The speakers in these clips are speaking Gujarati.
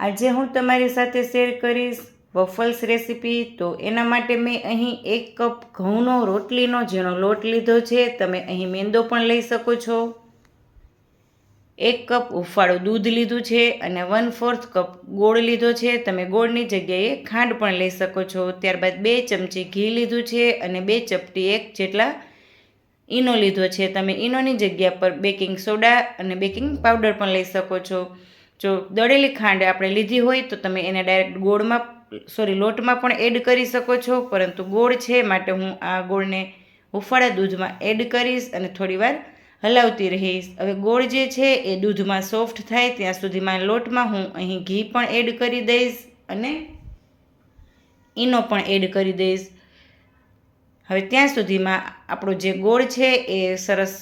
આજે હું તમારી સાથે શેર કરીશ વફલ્સ રેસીપી તો એના માટે મેં અહીં એક કપ ઘઉંનો રોટલીનો જેનો લોટ લીધો છે. તમે અહીં મેંદો પણ લઈ શકો છો. એક કપ ઉફાળું દૂધ લીધું છે અને વન ફોર્થ કપ ગોળ લીધો છે. તમે ગોળની જગ્યાએ ખાંડ પણ લઈ શકો છો. ત્યારબાદ બે ચમચી ઘી લીધું છે અને બે ચપટી એક જેટલા ઈનો લીધો છે. તમે ઈનોની જગ્યા પર બેકિંગ સોડા અને બેકિંગ પાવડર પણ લઈ શકો છો. જો દળેલી ખાંડ આપણે લીધી હોય તો તમે એને ડાયરેક્ટ ગોળમાં સોરી લોટમાં પણ એડ કરી શકો છો. પરંતુ ગોળ છે માટે હું આ ગોળને હુંફાળા દૂધમાં એડ કરીશ અને થોડીવાર હલાવતી રહીશ. હવે ગોળ જે છે એ દૂધમાં સોફ્ટ થાય ત્યાં સુધીમાં લોટમાં હું અહીં ઘી પણ એડ કરી દઈશ અને ઈનો પણ એડ કરી દઈશ. હવે ત્યાં સુધીમાં આપણો જે ગોળ છે એ સરસ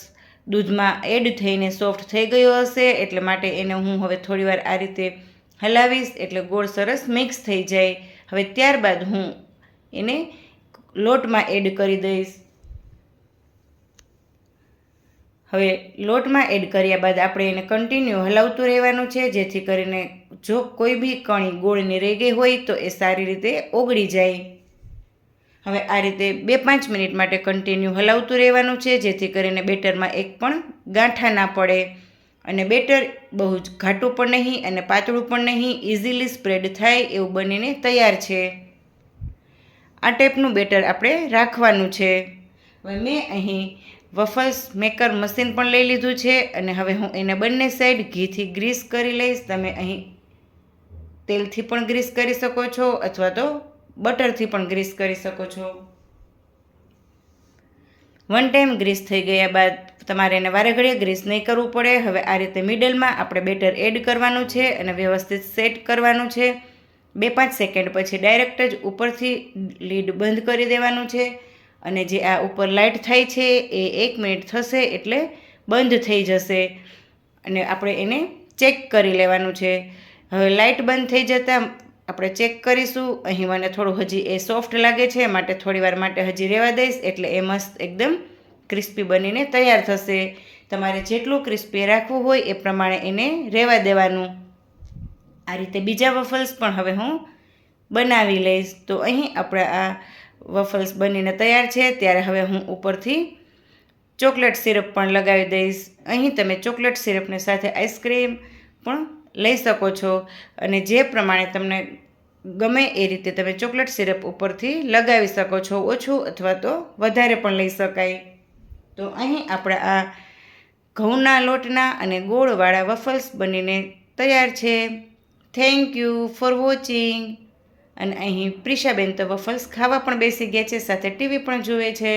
દૂધમાં એડ થઈને સોફ્ટ થઈ ગયો હશે એટલે માટે એને હું હવે થોડીવાર આ રીતે હલાવીશ એટલે ગોળ સરસ મિક્સ થઈ જાય. હવે ત્યારબાદ હું એને લોટમાં એડ કરી દઈશ. હવે લોટમાં એડ કર્યા બાદ આપણે એને કન્ટિન્યુ હલાવતું રહેવાનું છે, જેથી કરીને જો કોઈ બી કણી ગોળની રહી ગઈ હોય તો એ સારી રીતે ઓગળી જાય. હવે આ રીતે બે પાંચ મિનિટ માટે કન્ટિન્યુ હલાવતું રહેવાનું છે, જેથી કરીને બેટરમાં એક પણ ગાંઠા ના પડે અને બેટર બહુ જ ઘાટું પણ નહીં અને પાતળું પણ નહીં ઇઝીલી સ્પ્રેડ થાય એવું બનીને તૈયાર છે. આ ટાઈપનું બેટર આપણે રાખવાનું છે. હવે મેં અહીં વફલ્સ મેકર મશીન પણ લઈ લીધું છે અને હવે હું એને બંને સાઈડ ઘીથી ગ્રીસ કરી લઈશ. તમે અહીં તેલથી પણ ગ્રીસ કરી શકો છો અથવા તો બટરથી પણ ગ્રીસ કરી શકો છો. વન ટાઈમ ગ્રીસ થઈ ગયા બાદ તમારે એને વારે ઘડીએ ગ્રીસ નહીં કરવું પડે. હવે આ રીતે મિડલમાં આપણે બેટર એડ કરવાનું છે અને વ્યવસ્થિત સેટ કરવાનું છે. બે પાંચ સેકન્ડ પછી ડાયરેક્ટ જ ઉપરથી લીડ બંધ કરી દેવાનું છે અને જે આ ઉપર લાઇટ થાય છે એ એક મિનિટ થશે એટલે બંધ થઈ જશે. અને આપણે એને ચેક કરી લેવાનું છે. હવે લાઇટ બંધ થઈ જતાં આપણે ચેક કરીશું. અહીં મને થોડું હજી એ સોફ્ટ લાગે છે માટે થોડીવાર માટે હજી રહેવા દઈશ, એટલે એ મસ્ત એકદમ ક્રિસ્પી બનીને તૈયાર થશે. તમારે જેટલું ક્રિસ્પી રાખવું હોય એ પ્રમાણે એને રહેવા દેવાનું. આ રીતે બીજા વફલ્સ પણ હવે હું બનાવી લઈશ. તો અહીં આપણા આ વફલ્સ બનીને તૈયાર છે. ત્યારે હવે હું ઉપરથી ચોકલેટ સિરપ પણ લગાવી દઈશ. અહીં તમે ચોકલેટ સિરપને સાથે આઈસ્ક્રીમ પણ લઈ શકો છો અને જે પ્રમાણે તમને ગમે એ રીતે તમે ચોકલેટ સિરપ ઉપરથી લગાવી શકો છો, ઓછું અથવા તો વધારે પણ લઈ શકાય. તો અહીં આપણા આ ઘઉંના લોટના અને ગોળવાળા વફલ્સ બનીને તૈયાર છે. થેન્ક યુ ફોર વોચિંગ અને અહીં પ્રિશાબેન તો વફલ્સ ખાવા પણ બેસી ગયા છે, સાથે ટીવી પણ જુએ છે.